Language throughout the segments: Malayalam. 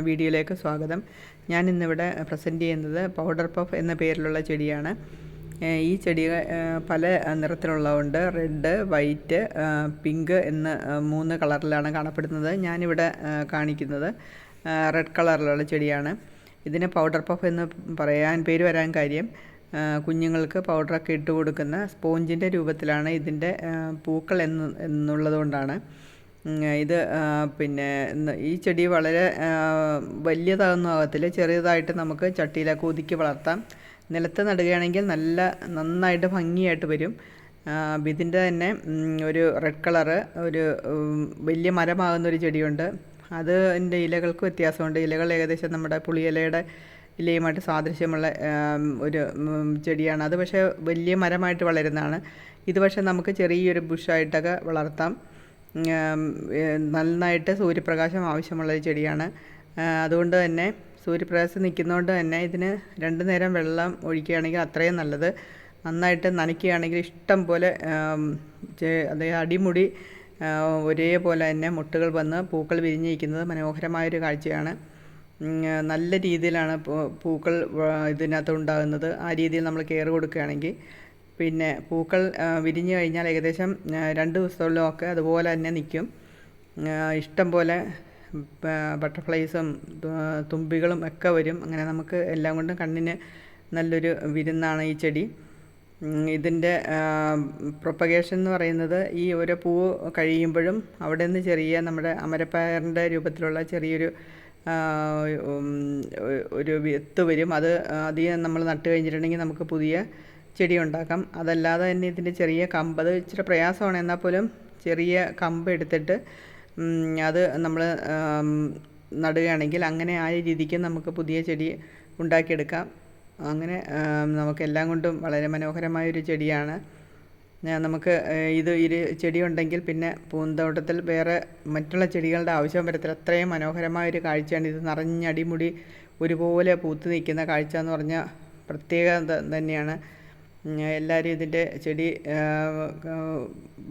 വീഡിയോയിലേക്ക് സ്വാഗതം. ഞാൻ ഇന്നിവിടെ പ്രസന്റ് ചെയ്യുന്നത് പൗഡർ പഫ് എന്ന പേരിലുള്ള ചെടിയാണ്. ഈ ചെടി പല നിറത്തിലുള്ളതുണ്ട്. റെഡ് വൈറ്റ് പിങ്ക് എന്ന് മൂന്ന് കളറിലാണ് കാണപ്പെടുന്നത്. ഞാനിവിടെ കാണിക്കുന്നത് റെഡ് കളറിലുള്ള ചെടിയാണ്. ഇതിന് പൗഡർ പഫ് എന്ന് പറയാൻ പേര് വരാൻ കാര്യം കുഞ്ഞുങ്ങൾക്ക് പൗഡറൊക്കെ ഇട്ട് കൊടുക്കുന്ന സ്പോഞ്ചിന്റെ രൂപത്തിലാണ് ഇതിന്റെ പൂക്കൾ എന്ന് എന്നുള്ളതുകൊണ്ടാണ് ഇത് പിന്നെ ഈ ചെടി വളരെ ആ, വലിയതാകുന്ന ആകത്തില്ല ചെറിയതായിട്ട് നമുക്ക് ചട്ടിയിലൊക്കെ ഒതുക്കി വളർത്താം. നിലത്ത് നടുകയാണെങ്കിൽ നല്ല നന്നായിട്ട് ഭംഗിയായിട്ട് വരും. ഇതിന്റെ തന്നെ ഒരു റെഡ് കളറ് ഒരു വലിയ മരമാകുന്ന ഒരു ചെടിയുണ്ട്. അത് എന്റെ ഇലകൾക്ക് വ്യത്യാസമുണ്ട്. ഇലകൾ ഏകദേശം നമ്മുടെ പുളിയിലയുടെ ഇലയുമായിട്ട് സാദൃശ്യമുള്ള ഒരു ചെടിയാണ്. അത് പക്ഷേ വലിയ മരമായിട്ട് വളരുന്നതാണ്. ഇത് പക്ഷേ നമുക്ക് ചെറിയൊരു ബുഷായിട്ടൊക്കെ വളർത്താം. നന്നായിട്ട് സൂര്യപ്രകാശം ആവശ്യമുള്ള ഒരു ചെടിയാണ്. അതുകൊണ്ട് തന്നെ സൂര്യപ്രകാശം നിൽക്കുന്നതുകൊണ്ട് തന്നെ ഇതിന് രണ്ട് നേരം വെള്ളം ഒഴിക്കുകയാണെങ്കിൽ അത്രയും നല്ലത്. നന്നായിട്ട് നനയ്ക്കുകയാണെങ്കിൽ ഇഷ്ടം പോലെ അതായത് അടിമുടി ഒരേപോലെ തന്നെ മുട്ടുകൾ വന്ന് പൂക്കൾ വിരിഞ്ഞിരിക്കുന്നത് മനോഹരമായൊരു കാഴ്ചയാണ്. നല്ല രീതിയിലാണ് പൂക്കൾ ഇതിനകത്ത് ഉണ്ടാകുന്നത്. ആ രീതിയിൽ നമ്മൾ കെയർ കൊടുക്കുകയാണെങ്കിൽ പിന്നെ പൂക്കൾ വിരിഞ്ഞു കഴിഞ്ഞാൽ ഏകദേശം രണ്ട് ദിവസത്തോളമൊക്കെ അതുപോലെ തന്നെ നിൽക്കും. ഇഷ്ടം പോലെ ബട്ടർഫ്ലൈസും തുമ്പികളും ഒക്കെ വരും. അങ്ങനെ നമുക്ക് എല്ലാം കൊണ്ടും കണ്ണിന് നല്ലൊരു വിരുന്നാണ് ഈ ചെടി. ഇതിന്റെ പ്രൊപ്പഗേഷൻ എന്ന് പറയുന്നത് ഈ ഓരോ പൂവ് കഴിയുമ്പോഴും അവിടെ നിന്ന് ചെറിയ നമ്മുടെ അമരപ്പയറിന്റെ രൂപത്തിലുള്ള ചെറിയൊരു ഒരു വിത്ത് വരും. അത് അധികം നമ്മൾ നട്ട് കഴിഞ്ഞിട്ടുണ്ടെങ്കിൽ നമുക്ക് പുതിയ ചെടി ഉണ്ടാക്കാം അതല്ലാതെ തന്നെ ഇതിന്റെ ചെറിയ കമ്പ് അത് ഇച്ചിരി പ്രയാസമാണ്. എന്നാൽ പോലും ചെറിയ കമ്പ് എടുത്തിട്ട് അത് നമ്മൾ നടുകയാണെങ്കിൽ അങ്ങനെ ആ രീതിക്ക് നമുക്ക് പുതിയ ചെടി ഉണ്ടാക്കിയെടുക്കാം. അങ്ങനെ നമുക്ക് നമുക്കെല്ലാം കൊണ്ടും വളരെ മനോഹരമായൊരു ചെടിയാണ്. നമുക്ക് ഇത് ഇരു ചെടി ഉണ്ടെങ്കിൽ പിന്നെ പൂന്തോട്ടത്തിൽ വേറെ മറ്റുള്ള ചെടികളുടെ ആവശ്യം വരത്തില്ല. അത്രയും മനോഹരമായൊരു കാഴ്ചയാണ് ഇത്. നിറഞ്ഞടിമുടി ഒരുപോലെ പൂത്ത് നിൽക്കുന്ന കാഴ്ച എന്ന് പറഞ്ഞാൽ പ്രത്യേകത തന്നെയാണ്. എല്ലാവരും ഇതിന്റെ ചെടി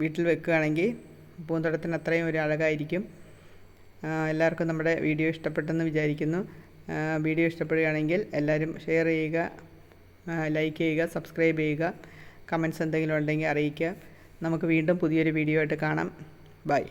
വീട്ടിൽ വെക്കുകയാണെങ്കിൽ പൂന്തോട്ടത്തിന് അത്രയും ഒരു അഴകായിരിക്കും. എല്ലാവർക്കും നമ്മുടെ വീഡിയോ ഇഷ്ടപ്പെട്ടെന്ന് വിചാരിക്കുന്നു. വീഡിയോ ഇഷ്ടപ്പെടുകയാണെങ്കിൽ എല്ലാവരും ഷെയർ ചെയ്യുക ലൈക്ക് ചെയ്യുക സബ്സ്ക്രൈബ് ചെയ്യുക കമൻസ് എന്തെങ്കിലും ഉണ്ടെങ്കിൽ അറിയിക്കുക. നമുക്ക് വീണ്ടും പുതിയൊരു വീഡിയോ ആയിട്ട് കാണാം. ബൈ.